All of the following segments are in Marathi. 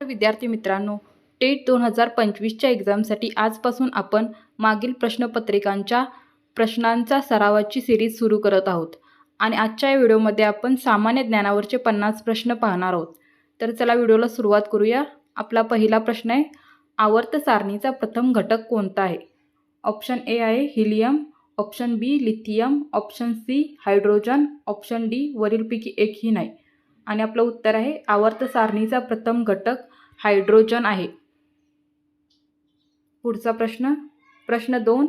विद्यार्थी मित्रांनो टेट दोन हजार पंचवीसच्या एक्झामसाठी आजपासून आपण मागील प्रश्नपत्रिकांच्या प्रश्नांचा सरावाची सिरीज सुरू करत आहोत. आणि आजच्या या व्हिडिओमध्ये आपण सामान्य ज्ञानावरचे पन्नास प्रश्न पाहणार आहोत. तर चला व्हिडिओला सुरुवात करूया. आपला पहिला प्रश्न आहे आवर्त सारणीचा प्रथम घटक कोणता आहे? ऑप्शन ए आहे helium option B lithium option C hydrogen option D वरीलपैकी एकही नाही. आणि आपलं उत्तर आहे आवर्त सारणीचा प्रथम घटक हायड्रोजन आहे. पुढचा प्रश्न. प्रश्न दोन.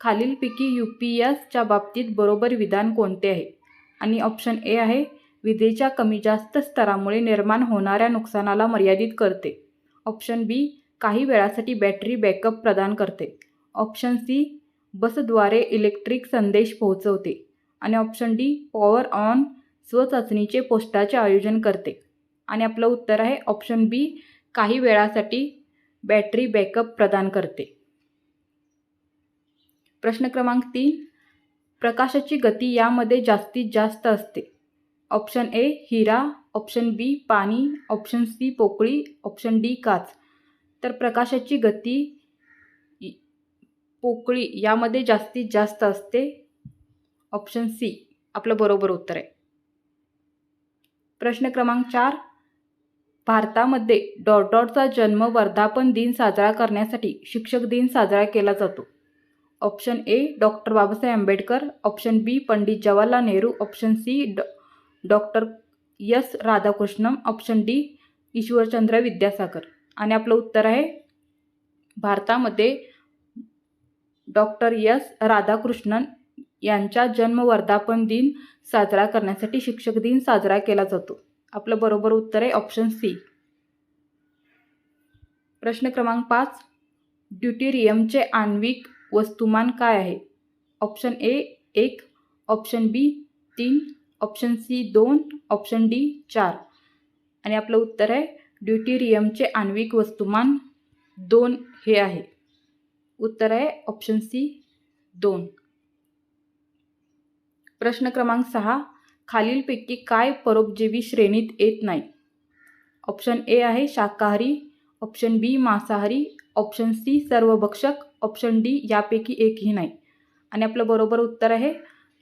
खालीलपैकी यू पी एसच्या बाबतीत बरोबर विधान कोणते आहे? आणि ऑप्शन ए आहे विजेच्या कमी जास्त स्तरामुळे निर्माण होणाऱ्या नुकसानाला मर्यादित करते. ऑप्शन बी काही वेळासाठी बॅटरी बॅकअप प्रदान करते. ऑप्शन सी बसद्वारे इलेक्ट्रिक संदेश पोहोचवते. आणि ऑप्शन डी पॉवर ऑन स्वचाचणीचे पोस्टाचे आयोजन करते. आणि आपलं उत्तर आहे ऑप्शन बी काही वेळासाठी बॅटरी बॅकअप प्रदान करते. प्रश्न क्रमांक तीन. प्रकाशाची गती यामध्ये जास्तीत जास्त असते. Option A Hira. Option B पाणी. ऑप्शन सी पोकळी. ऑप्शन डी काच. तर प्रकाशाची गती पोकळी यामध्ये जास्तीत जास्त असते. Option C. आपलं बरोबर उत्तर आहे. प्रश्न क्रमांक चार. भारतामध्ये डॉट डॉटचा जन्म वर्धापन दिन साजरा करण्यासाठी शिक्षक दिन साजरा केला जातो. Option A doctor Babasaheb Ambedkar. Option B Pandit Jawaharlal Nehru. Option C Dr doctor S Radhakrishnan option D Ishwarchandra Vidyasagar. आणि आपलं उत्तर आहे भारतामध्ये डॉक्टर यस राधाकृष्णन यांचा जन्मवर्धापन दिन साजरा करण्यासाठी शिक्षक दिन साजरा केला जातो. आपलं बरोबर उत्तर आहे ऑप्शन सी प्रश्न क्रमांक पाच. ड्युटेरियमचे आण्विक वस्तुमान काय आहे? ऑप्शन ए एक. ऑप्शन बी तीन. ऑप्शन सी दोन. ऑप्शन डी चार. आणि आपलं उत्तर आहे ड्युटेरियमचे आण्विक वस्तुमान दोन हे आहे. उत्तर आहे ऑप्शन सी दोन. प्रश्न क्रमांक सहा. खालीलपैकी काय परोपजीवी श्रेणीत येत नाही? ऑप्शन ए आहे शाकाहारी ऑप्शन बी मांसाहारी ऑप्शन सी सर्वभक्षक ऑप्शन डी यापैकी एकही नाही. आणि आपलं बरोबर उत्तर आहे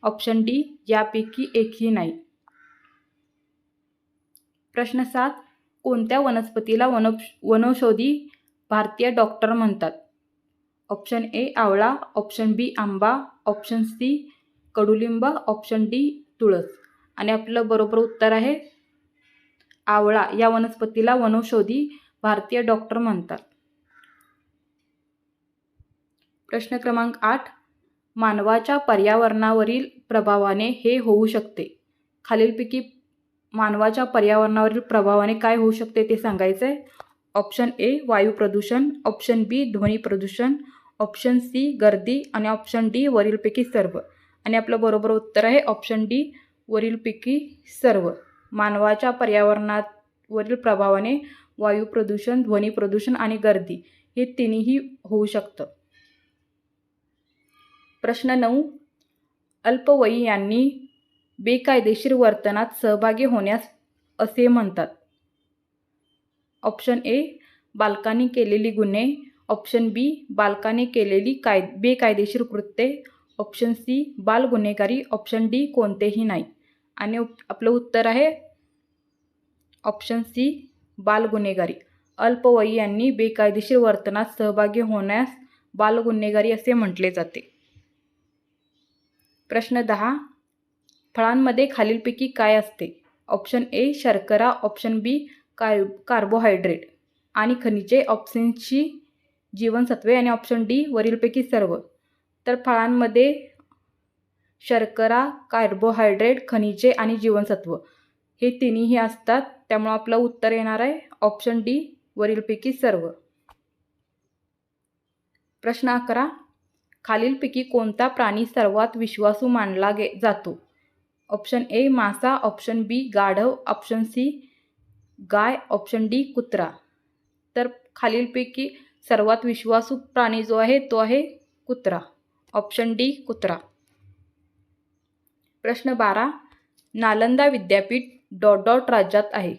ऑप्शन डी यापैकी एकही नाही. प्रश्न सात कोणत्या वनस्पतीला वन वनौषधी भारतीय डॉक्टर म्हणतात? ऑप्शन ए आवळा ऑप्शन बी आंबा ऑप्शन सी कडुलिंब ऑप्शन डी तुळस. आणि आपलं बरोबर उत्तर आहे आवळा. या वनस्पतीला वनौषधी भारतीय डॉक्टर म्हणतात. प्रश्न क्रमांक आठ. मानवाच्या पर्यावरणावरील प्रभावाने हे होऊ शकते. खालीलपैकी मानवाच्या पर्यावरणावरील प्रभावाने काय होऊ शकते ते सांगायचं आहे ऑप्शन ए वायू प्रदूषण. ऑप्शन बी ध्वनी प्रदूषण. ऑप्शन सी गर्दी. आणि ऑप्शन डी वरीलपैकी सर्व. आणि आपलं बरोबर उत्तर आहे ऑप्शन डी वरीलपैकी सर्व. मानवाच्या पर्यावरणावरील प्रभावाने वायू प्रदूषण ध्वनी प्रदूषण आणि गर्दी हे तिन्ही होऊ शकतं. प्रश्न नऊ. अल्पवयीयांनी बेकायदेशीर वर्तनात सहभागी होण्यास असे म्हणतात. Option A. बालकांनी केलेली गुन्हे. ऑप्शन बी. बालकाने केलेली काय बेकायदेशीर कृत्ये. ऑप्शन सी बाल गुन्हेगारी ऑप्शन डी कोणतेही नाही. आणि आपलं उत्तर आहे ऑप्शन सी बाल गुन्हेगारी. अल्पवयीयांनी बेकायदेशीर वर्तनात सहभागी होण्यास बाल गुन्हेगारी असे म्हटले जाते. प्रश्न दहा फळांमध्ये खालीलपैकी काय असते? ऑप्शन ए शर्करा ऑप्शन बी काय कार्बोहायड्रेट आणि खनिजे ऑप्शन सी जीवनसत्वे. आणि ऑप्शन डी वरीलपैकी सर्व. तर फळांमध्ये शर्करा कार्बोहायड्रेट खनिजे आणि जीवनसत्व हे तिन्हीही असतात. त्यामुळं आपलं उत्तर येणार आहे ऑप्शन डी वरीलपैकी सर्व. प्रश्न अकरा. खालीलपैकी कोणता प्राणी सर्वात विश्वासू मानला गे जातो? ऑप्शन ए मासा. ऑप्शन बी गाढव. ऑप्शन सी गाय. ऑप्शन डी कुत्रा. तर खालीलपैकी सर्वात विश्वासू प्राणी जो आहे तो आहे कुत्रा. ऑप्शन डी कुत्रा. प्रश्न बारा नालंदा विद्यापीठ डॉट डॉट राज्यात आहे.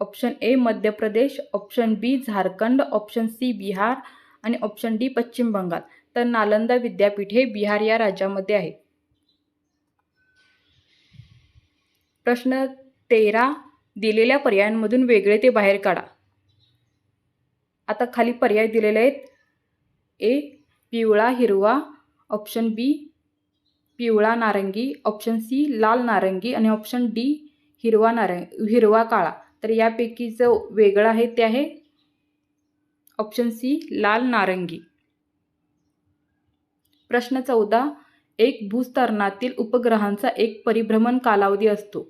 Option A Madhya Pradesh option B Jharkhand option C Bihar आणि ऑप्शन डी पश्चिम बंगाल. तर नालंदा विद्यापीठ हे बिहार या राज्यामध्ये आहे. प्रश्न तेरा दिलेल्या पर्यायांमधून वेगळे ते बाहेर काढा. आता खाली पर्याय दिलेले आहेत. ए पिवळा हिरवा ऑप्शन बी पिवळा नारंगी ऑप्शन सी लाल नारंगी आणि ऑप्शन डी हिरवा नारंग हिरवा काळा. तर यापैकी जो वेगळं आहे ते आहे ऑप्शन सी लाल नारंगी. प्रश्न चौदा एक भूस्तरणातील उपग्रहांचा एक परिभ्रमण कालावधी असतो.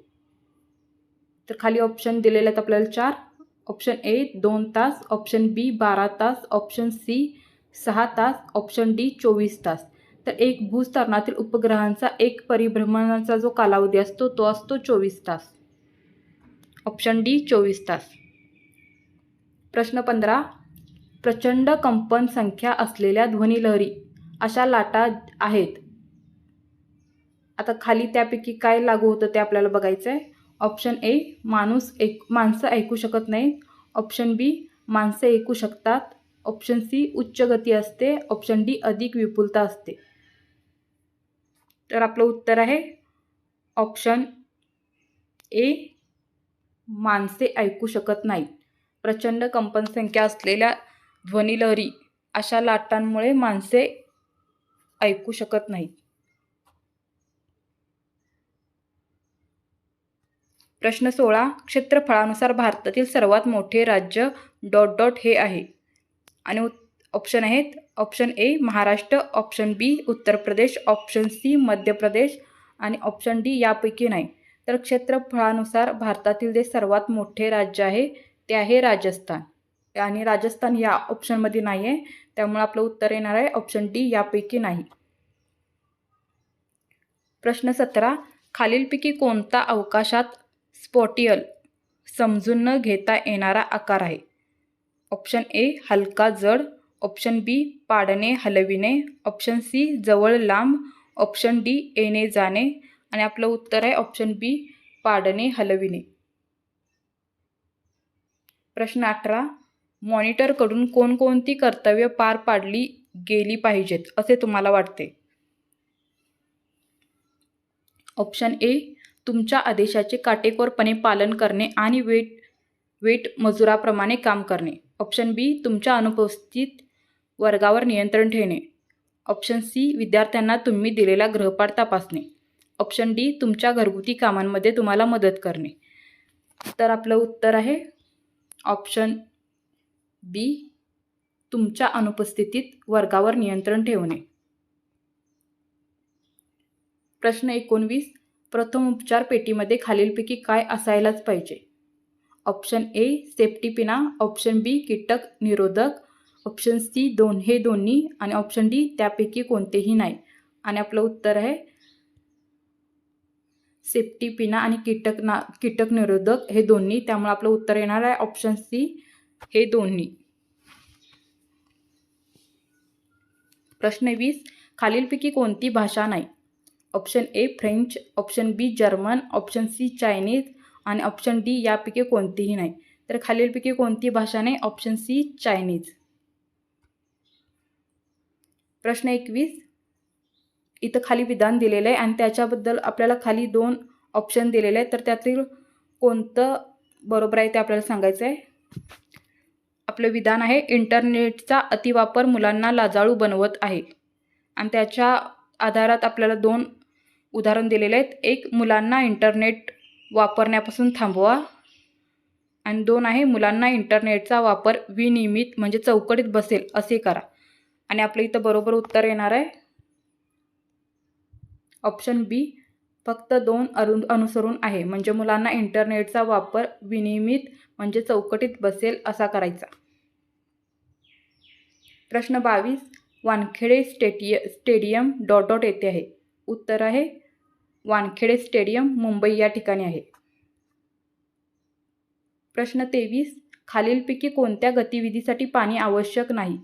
तर खाली ऑप्शन दिलेले आहेत आपल्याला चार. ऑप्शन ए दोन तास. ऑप्शन बी बारा तास. ऑप्शन सी सहा तास. ऑप्शन डी चोवीस तास. तर एक भूस्तरणातील उपग्रहांचा एक परिभ्रमणाचा जो कालावधी असतो तो असतो चोवीस तास. ऑप्शन डी चोवीस तास. प्रश्न पंधरा. प्रचंड कंपन संख्या असलेल्या ध्वनिलहरी अशा लाटा आहेत. आता खाली त्यापैकी काय लागू होतं ते आपल्याला बघायचं आहे ऑप्शन ए माणूस एक माणसं ऐकू शकत नाही ऑप्शन बी माणसं ऐकू शकतात. ऑप्शन सी उच्च गती असते. ऑप्शन डी अधिक विपुलता असते. तर आपलं उत्तर आहे ऑप्शन ए माणसे ऐकू शकत नाहीत. प्रचंड कंपनसंख्या असलेल्या ध्वनिलहरी अशा लाटांमुळे माणसे ऐकू शकत नाहीत. प्रश्न सोळा. क्षेत्रफळानुसार भारतातील सर्वात मोठे राज्य डॉट डॉट हे आहे. आणि ऑप्शन आहेत. Option A Maharashtra. Option B Uttar Pradesh. Option C Madhya Pradesh. आणि ऑप्शन डी यापैकी नाही. तर क्षेत्रफळानुसार भारतातील जे सर्वात मोठे राज्य आहे ते आहे राजस्थान. आणि राजस्थान या ऑप्शनमध्ये नाही आहे त्यामुळे आपलं उत्तर येणार आहे. ऑप्शन डी यापैकी नाही. प्रश्न सतरा. खालीलपैकी कोणता अवकाशात स्पॉटियल समजून न घेता येणारा आकार आहे? ऑप्शन ए हलका जड. ऑप्शन बी पाडणे हलविणे. ऑप्शन सी जवळ लांब. ऑप्शन डी येणे जाणे. आणि आपलं उत्तर आहे ऑप्शन बी पाडणे हलविणे. प्रश्न अठरा. मॉनिटरकडून कोणकोणती कर्तव्य पार पाडली गेली पाहिजेत असे तुम्हाला वाटते? ऑप्शन ए तुमच्या आदेशाचे काटेकोरपणे पालन करणे आणि वेट वेट मजुराप्रमाणे काम करणे. ऑप्शन बी तुमच्या अनुपस्थित वर्गावर नियंत्रण ठेवणे. ऑप्शन सी विद्यार्थ्यांना तुम्ही दिलेला गृहपाठ तपासणे. ऑप्शन डी तुमच्या घरगुती कामांमध्ये तुम्हाला मदत करणे. तर आपलं उत्तर आहे ऑप्शन बी तुमच्या अनुपस्थितीत वर्गावर नियंत्रण ठेवणे. प्रश्न एकोणवीस प्रथम उपचार पेटीमध्ये खालीलपैकी काय असायलाच पाहिजे? ऑप्शन ए सेफ्टी पिना ऑप्शन बी कीटक निरोधक ऑप्शन सी दोन हे दोन्ही आणि ऑप्शन डी त्यापैकी कोणतेही नाही. आणि आपलं उत्तर आहे सेफ्टी पिना आणि कीटक ना कीटक निरोधक हे दोन्ही. त्यामुळे आपलं उत्तर येणार आहे ऑप्शन सी हे दोन्ही. प्रश्न वीस खालीलपैकी कोणती भाषा नाही? Option A French option B German option C Chinese आणि ऑप्शन डी यापैकी कोणतीही नाही. तर खालीलपैकी कोणती भाषा नाही? ऑप्शन सी चायनीज प्रश्न एकवीस. इथं खाली विधान दिलेलं आहे आणि त्याच्याबद्दल आपल्याला खाली दोन ऑप्शन दिलेले आहेत. तर त्यातील कोणतं बरोबर आहे ते आपल्याला सांगायचं आहे आपलं विधान आहे इंटरनेटचा अतिवापर मुलांना लाजाळू बनवत आहे. आणि त्याच्या आधारात आपल्याला दोन उदाहरण दिलेले आहेत. एक मुलांना इंटरनेट वापरण्यापासून थांबवा. आणि दोन आहे मुलांना इंटरनेटचा वापर विनियमित म्हणजे चौकटीत बसेल असे करा. आणि आपलं इथं बरोबर उत्तर येणार आहे. ऑप्शन बी फक्त दोन अरु अनुसरून आहे. म्हणजे मुलांना इंटरनेटचा वापर विनियमित म्हणजे चौकटीत बसेल असा करायचा. प्रश्न बावीस वानखेडे स्टेटिय स्टेडियम डॉट डॉट येथे आहे. उत्तर आहे वानखेडे स्टेडियम मुंबई या ठिकाणी आहे. प्रश्न तेवीस खालीलपैकी कोणत्या गतिविधीसाठी पाणी आवश्यक नाही?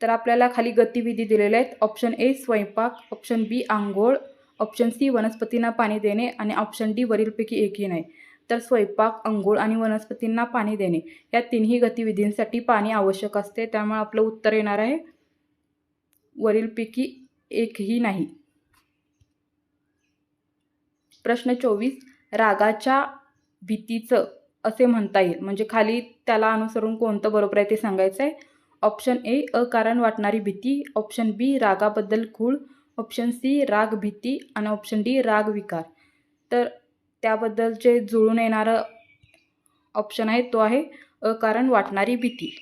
तर आपल्याला खाली गतिविधी दिलेल्या आहेत. ऑप्शन ए स्वयंपाक. ऑप्शन बी आंघोळ. ऑप्शन सी वनस्पतींना पाणी देणे आणि ऑप्शन डी वरीलपैकी एकही नाही तर स्वयंपाक अंघोळ आणि वनस्पतींना पाणी देणे. या तिन्ही गतिविधींसाठी पाणी आवश्यक असते. त्यामुळे आपलं उत्तर येणार आहे. वरीलपैकी एकही नाही. प्रश्न चोवीस. रागाच्या भीतीचं असे म्हणता येईल. म्हणजे खाली त्याला अनुसरून कोणतं बरोबर आहे ते सांगायचं आहे ऑप्शन ए अकारण वाटणारी भीती. ऑप्शन बी रागाबद्दल खूळ. ऑप्शन सी राग भीती. आणि ऑप्शन डी राग विकार. तर त्याबद्दलचे जुळून येणारं ऑप्शन आहे तो आहे अकारण वाटणारी भीती.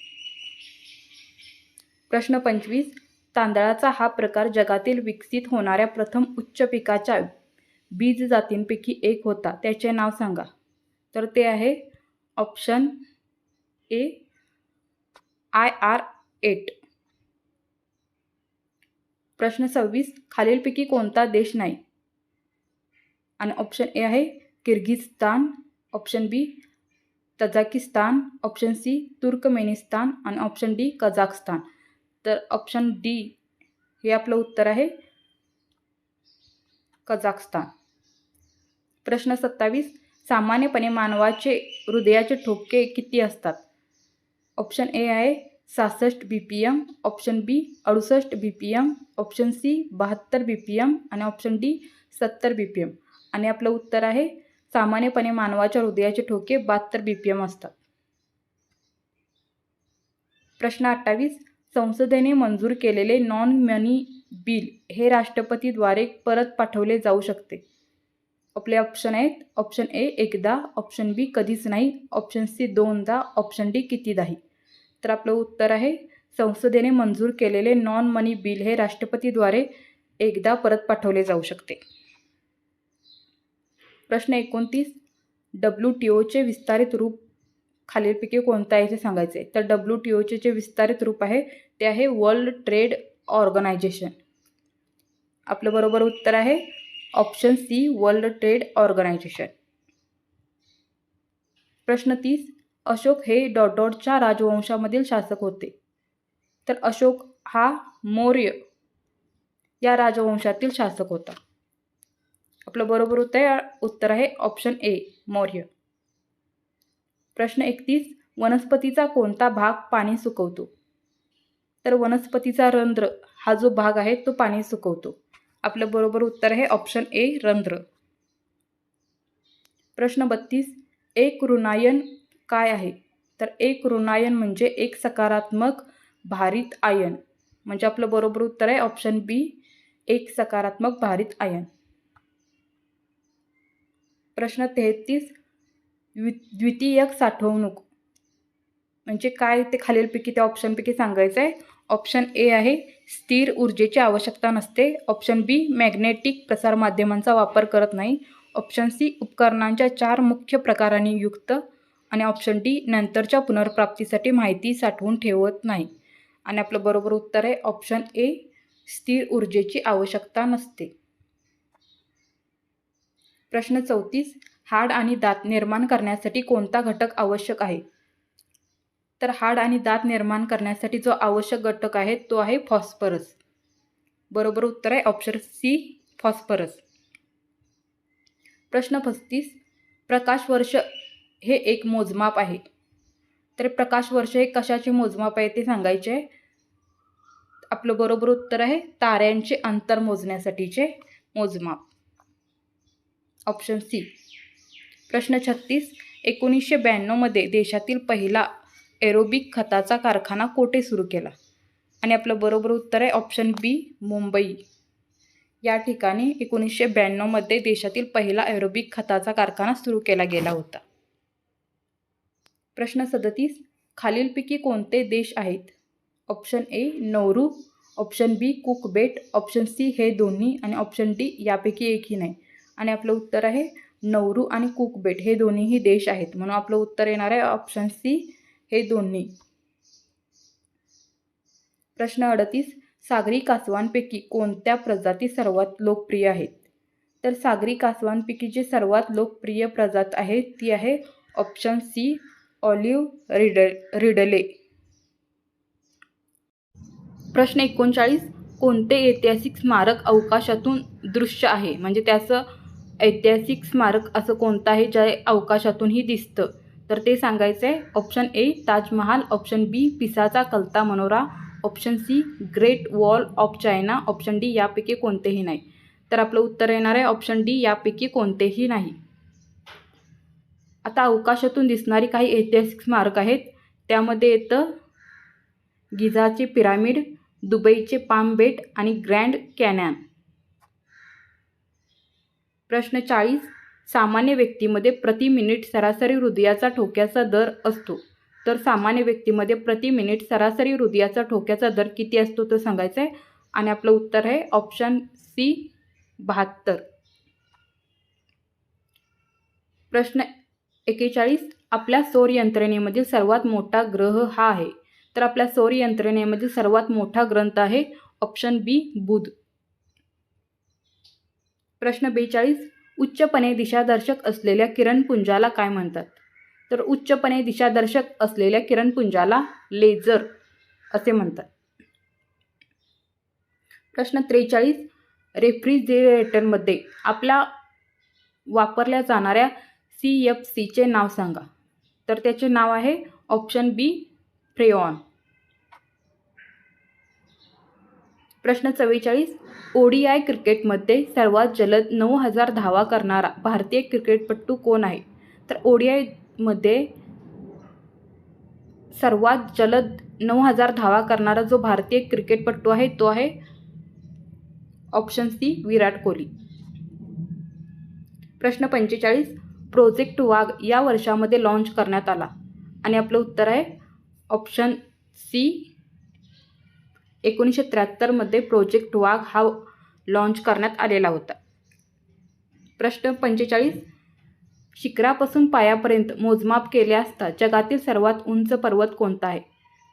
प्रश्न पंचवीस तांदळाचा हा प्रकार जगातील विकसित होणाऱ्या प्रथम उच्च पिकाच्या बीज जातींपैकी एक होता. त्याचे नाव सांगा. तर ते आहे option A I R eight. प्रश्न सव्वीस खालीलपैकी कोणता देश नाही? आणि ऑप्शन ए आहे Kyrgyzstan option B Tajikistan option C Turkmenistan आणि ऑप्शन डी कझाकस्तान तर ऑप्शन डी हे आपलं उत्तर आहे कझाकस्तान प्रश्न सत्तावीस सामान्यपणे मानवाचे हृदयाचे ठोके किती असतात? ऑप्शन ए आहे सहासष्ट B P M option B अडुसष्ट B P M option C बहात्तर बी पी एम आणि ऑप्शन डी सत्तर बी पी एम आणि आपलं उत्तर आहे सामान्यपणे मानवाच्या हृदयाचे ठोके बहात्तर बी पी एम असतात. प्रश्न अठ्ठावीस संसदेने मंजूर केलेले नॉन मनी बिल हे राष्ट्रपतीद्वारे परत पाठवले जाऊ शकते. आपले ऑप्शन आहेत. ऑप्शन ए एकदा ऑप्शन बी कधीच नाही. ऑप्शन सी दोनदा ऑप्शन डी कितीदाही. तर आपलं उत्तर आहे संसदेने मंजूर केलेले नॉन मनी बिल हे राष्ट्रपतीद्वारे एकदा परत पाठवले जाऊ शकते. प्रश्न एकोणतीस डब्ल्यू टी ओचे विस्तारित रूप खालीलपैकी कोणतं आहे ते सांगायचे आहे. तर डब्ल्यू टी ओचे जे विस्तारित रूप आहे ते आहे वर्ल्ड ट्रेड ऑर्गनायझेशन आपलं बरोबर उत्तर आहे option C world trade organisation. प्रश्न तीस अशोक हे डॉटॉटच्या राजवंशामधील शासक होते. तर अशोक हा मौर्य या राजवंशातील शासक होता. आपलं बरोबर उत्तर उत्तर आहे ऑप्शन ए मौर्य. प्रश्न एकतीस वनस्पतीचा कोणता भाग पाणी सुकवतो? तर वनस्पतीचा रंध्र हा जो भाग आहे तो पाणी सुकवतो. आपलं बरोबर उत्तर आहे ऑप्शन ए रंध्र. प्रश्न बत्तीस एक ऋणायन काय आहे? तर एक ऋणायन म्हणजे एक सकारात्मक भारित आयन. म्हणजे आपलं बरोबर उत्तर आहे ऑप्शन बी एक सकारात्मक भारित आयन. प्रश्न तेहतीस द्वि द्वितीयक साठवणूक. म्हणजे काय ते खालीलपैकी त्या ऑप्शनपैकी सांगायचं आहे ऑप्शन ए आहे स्थिर ऊर्जेची आवश्यकता नसते. ऑप्शन बी मॅग्नेटिक प्रसारमाध्यमांचा वापर करत नाही. ऑप्शन सी उपकरणांच्या चार मुख्य प्रकारांनी युक्त. आणि ऑप्शन डी नंतरच्या पुनर्प्राप्तीसाठी माहिती साठवून ठेवत नाही. आणि आपलं बरोबर उत्तर आहे ऑप्शन ए स्थिर ऊर्जेची आवश्यकता नसते. प्रश्न चौतीस हाड आणि दात निर्माण करण्यासाठी कोणता घटक आवश्यक आहे? तर हाड आणि दात निर्माण करण्यासाठी जो आवश्यक घटक आहे तो आहे फॉस्फरस. बरोबर उत्तर आहे ऑप्शन सी फॉस्फरस. प्रश्न पस्तीस प्रकाश वर्ष हे एक मोजमाप आहे. तर प्रकाश वर्ष हे कशाचे मोजमाप आहे ते सांगायचे आहे. आपलं बरोबर उत्तर आहे ताऱ्यांचे अंतर मोजण्यासाठीचे मोजमाप. ऑप्शन सी प्रश्न छत्तीस एकोणीसशे ब्याण्णवमध्ये देशातील पहिला एरोबिक खताचा कारखाना कोठे सुरू केला? आणि आपलं बरोबर उत्तर आहे ऑप्शन बी मुंबई. या ठिकाणी एकोणीसशे ब्याण्णवमध्ये देशातील पहिला एरोबिक खताचा कारखाना सुरू केला गेला होता. प्रश्न सदतीस खालीलपैकी कोणते देश आहेत? Option A Nauru. Option B कुकबेट. Option C हे दोन्ही आणि ऑप्शन डी यापैकी एकही नाही. आणि आपलं उत्तर आहे नौरू आणि कुकबेट. हे दोन्हीही देश आहेत. म्हणून आपलं उत्तर येणार आहे ऑप्शन सी हे दोन्ही. प्रश्न अडतीस. सागरी कासवांपैकी कोणत्या प्रजाती सर्वात लोकप्रिय आहेत? तर सागरी कासवांपैकी जी सर्वात लोकप्रिय प्रजात आहे ती आहे option C olive read ridley प्रश्न एकोणचाळीस. कोणते ऐतिहासिक स्मारक अवकाशातून दृश्य आहे? म्हणजे त्याचं ऐतिहासिक स्मारक असं कोणतं आहे जे अवकाशातूनही दिसतं? तर ते सांगायचं आहे option A Taj Mahal option B पिसाचा कलता मनोरा option C great wall of China option D यापैकी कोणतेही नाही. तर आपलं उत्तर येणार आहे ऑप्शन डी यापैकी कोणतेही नाही. आता अवकाशातून दिसणारी काही ऐतिहासिक स्मारक आहेत. त्यामध्ये येतं गिझाचे पिरामिड दुबईचे पाम बेट आणि ग्रँड कॅनॅन प्रश्न चाळीस सामान्य व्यक्तीमध्ये प्रति मिनिट सरासरी हृदयाचा ठोक्याचा दर असतो. तर सामान्य व्यक्तीमध्ये प्रति मिनिट सरासरी हृदयाचा ठोक्याचा दर किती असतो तो सांगायचं आहे आणि आपलं उत्तर आहे ऑप्शन सी बहात्तर. प्रश्न एकेचाळीस आपल्या सौर यंत्रणेमधील सर्वात मोठा ग्रह हा आहे. तर आपल्या सौर यंत्रणेमधील सर्वात मोठा ग्रंथ आहे ऑप्शन बी बुध. प्रश्न बेचाळीस उच्चपणे दिशादर्शक असलेल्या किरणपुंजाला काय म्हणतात? तर उच्चपणे दिशादर्शक असलेल्या किरणपुंजाला लेझर असे म्हणतात. प्रश्न त्रेचाळीस. रेफ्रिजरेटरमध्ये आपल्या वापरल्या जाणाऱ्या सी एफ सीचे नाव सांगा. तर त्याचे नाव आहे ऑप्शन बी फ्रेऑन. प्रश्न चव्वेचाळीस. ओडीआय क्रिकेटमध्ये सर्वात जलद नऊ हजार धावा करणारा भारतीय क्रिकेटपटू कोण आहे? तर ओडीआयमध्ये सर्वात जलद नऊ हजार धावा करणारा जो भारतीय क्रिकेटपटू आहे तो आहे ऑप्शन सी विराट कोहली. प्रश्न पंचेचाळीस. प्रोजेक्ट वाघ या वर्षामध्ये लॉन्च करण्यात आला आणि आपलं उत्तर आहे ऑप्शन सी एकोणीसशे त्र्याहत्तरमध्ये प्रोजेक्ट वाघ हा लॉन्च करण्यात आलेला होता. प्रश्न पंचेचाळीस. शिखरापासून पायापर्यंत मोजमाप केले असता जगातील सर्वात उंच पर्वत कोणता आहे?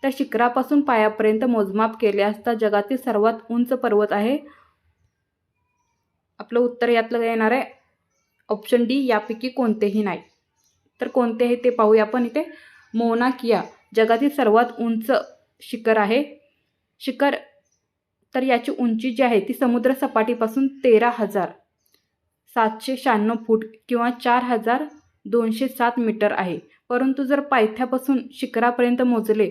तर शिखरापासून पायापर्यंत मोजमाप केले असता जगातील सर्वात उंच पर्वत आहे. आपलं उत्तर यातलं येणार आहे? ऑप्शन डी यापैकी कोणतेही नाही. तर कोणते आहे ते पाहूया आपण इथे. मोनाकिया जगातील सर्वात उंच शिखर आहे. शिखर तर याची उंची जी आहे ती समुद्रसपाटीपासून तेरा हजार सातशे शहाण्णव फूट किंवा चार हजार दोनशे सात मीटर आहे. परंतु जर पायथ्यापासून शिखरापर्यंत मोजले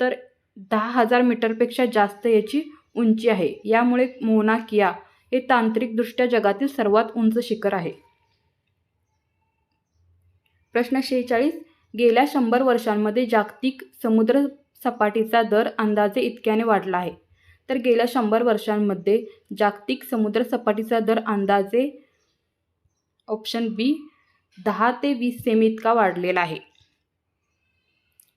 तर दहा हजार मीटरपेक्षा जास्त याची उंची आहे. यामुळे मोना किया हे तांत्रिकदृष्ट्या जगातील सर्वात उंच शिखर आहे. प्रश्न शेहेचाळीस. गेल्या शंभर वर्षांमध्ये जागतिक समुद्र सपाटीचा दर अंदाजे इतक्याने वाढला आहे. तर गेल्या शंभर वर्षांमध्ये जागतिक समुद्र सपाटीचा दर अंदाजे ऑप्शन बी दहा ते वीस सेमी इतका वाढलेला आहे.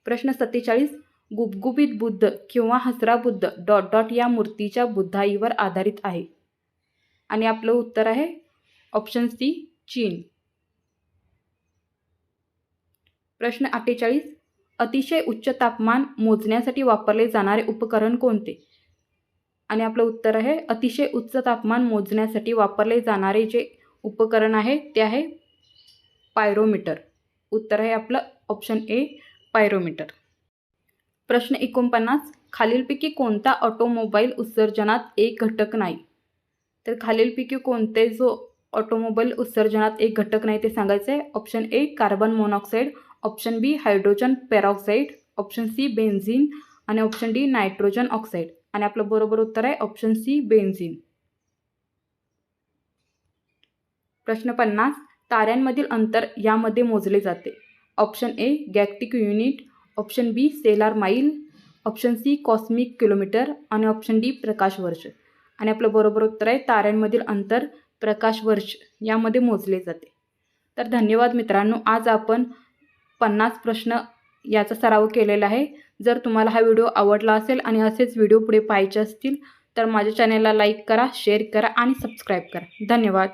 प्रश्न सत्तेचाळीस गुबगुबीत बुद्ध किंवा हसरा बुद्ध डॉट डॉट या मूर्तीच्या बुद्धाईवर आधारित आहे. आणि आपलं उत्तर आहे ऑप्शन सी चीन. प्रश्न अठ्ठेचाळीस अतिशय उच्च तापमान मोजण्यासाठी वापरले जाणारे उपकरण कोणते? आणि आपलं उत्तर आहे अतिशय उच्च तापमान मोजण्यासाठी वापरले जाणारे जे उपकरण आहे ते आहे पायरोमीटर. उत्तर आहे आपलं ऑप्शन ए पायरोमीटर. प्रश्न एकोणपन्नास खालीलपैकी कोणता ऑटोमोबाईल उत्सर्जनात एक घटक नाही? तर खालीलपैकी कोणते जो ऑटोमोबाईल उत्सर्जनात एक घटक नाही ते सांगायचं आहे option A carbon monoxide option B hydrogen peroxide option C benzene आणि ऑप्शन डी नायट्रोजन ऑक्साईड. आणि आपलं बरोबर उत्तर आहे ऑप्शन सी बेन्झिन. प्रश्न पन्नास ताऱ्यांमधील अंतर यामध्ये मोजले जाते. Option A galactic unit option B solar mile option C cosmic kilometre आणि ऑप्शन डी प्रकाश वर्ष आणि आपलं बरोबर उत्तर आहे ताऱ्यांमधील अंतर प्रकाश वर्ष यामध्ये मोजले जाते. तर धन्यवाद मित्रांनो आज आपण पन्नास प्रश्न याचा सराव केलेला आहे. जर तुम्हाला हा व्हिडिओ आवडला असेल आणि असेच व्हिडिओ पुढे पाहायचे असतील तर माझ्या चॅनेलला लाईक करा शेअर करा आणि सबस्क्राईब करा. धन्यवाद.